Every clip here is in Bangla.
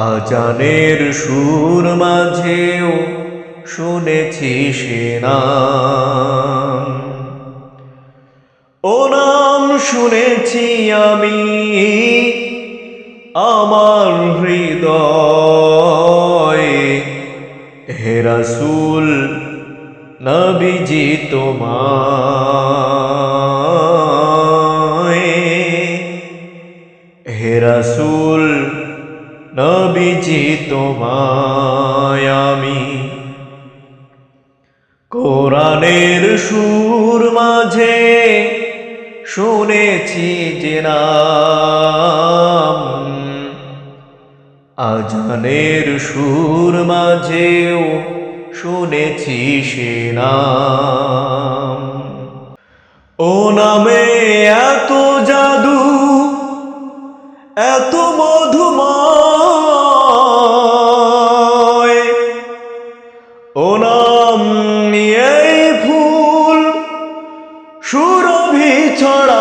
আজানের সুর মাঝেও শুনেছি সে নাম ও নাম শুনেছি আমি, আমার হৃদয়। হে রাসূল, নবীজি তোমায়। হে রাসূল নবীজি তোমায় আমি। কোরআনের সুর মাঝে শুনেছি যে নাম। আজানের সুর মাঝেও শুনেছি সে নাম। ও নামে এত নিয়েই ফুল সুরভি ছড়ায়।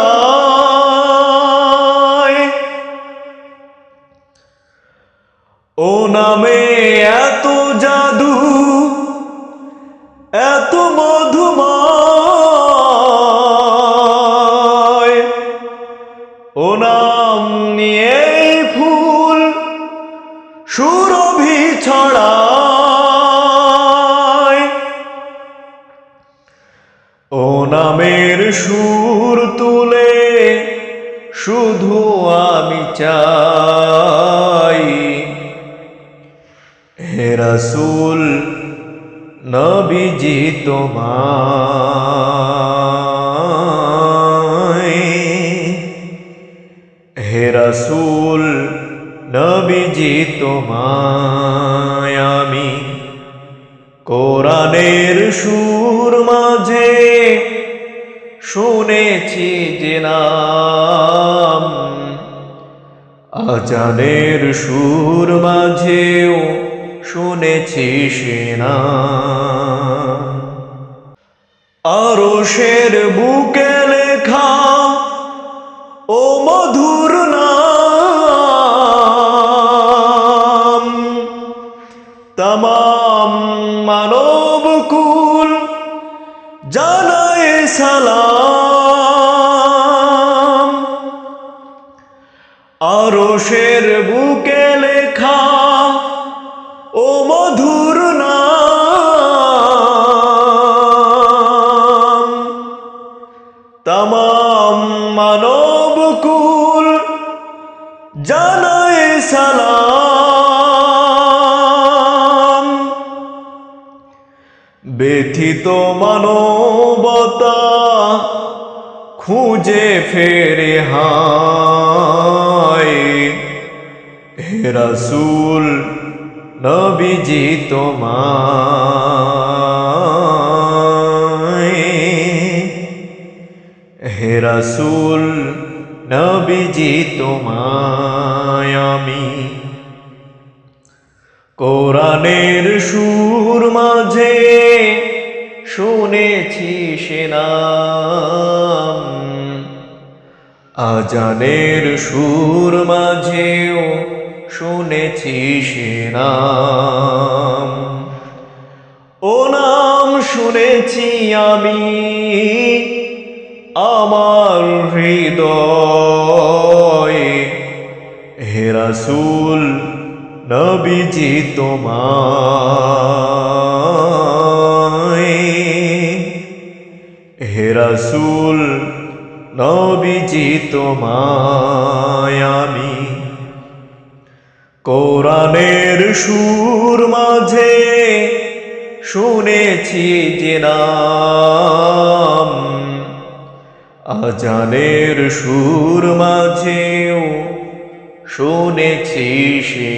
ও নামে নামের সুর তুলে, শুধু আমি চাই। হে রাসূল, নবীজি তোমায়। হে রাসূল, নবীজি তোমায়। আমি কোরআনের সুর মাঝে শুনেছি যে নাম। আজানের সুর মাঝেও শুনেছি সে নাম। আরশের বুকে লেখা ও মধুর নাম। তমাম মানব কুল জানায় সালাম। আরশের বুকে লেখা ও মধুর নাম। তাম মানব ব্যথিত মানবতা খুঁজে ফেরে হায়। রাসূল নবীজি তোমায়। হে রাসূল নবীজি তোমায় আমি কোরআনের সুর মাঝে শুনেছি সে নাম। আজানের সুর মাঝেও শুনেছি সে নাম। ও নাম শুনেছি আমি আমার হৃদয়। হে রাসূল নবীজি তোমায়। হে রাসূল, নবীজি তোমায় আমি। কোরআনের সুর মাঝে শুনেছি যে নাম। আজানের সুর মাঝেও শুনেছি সে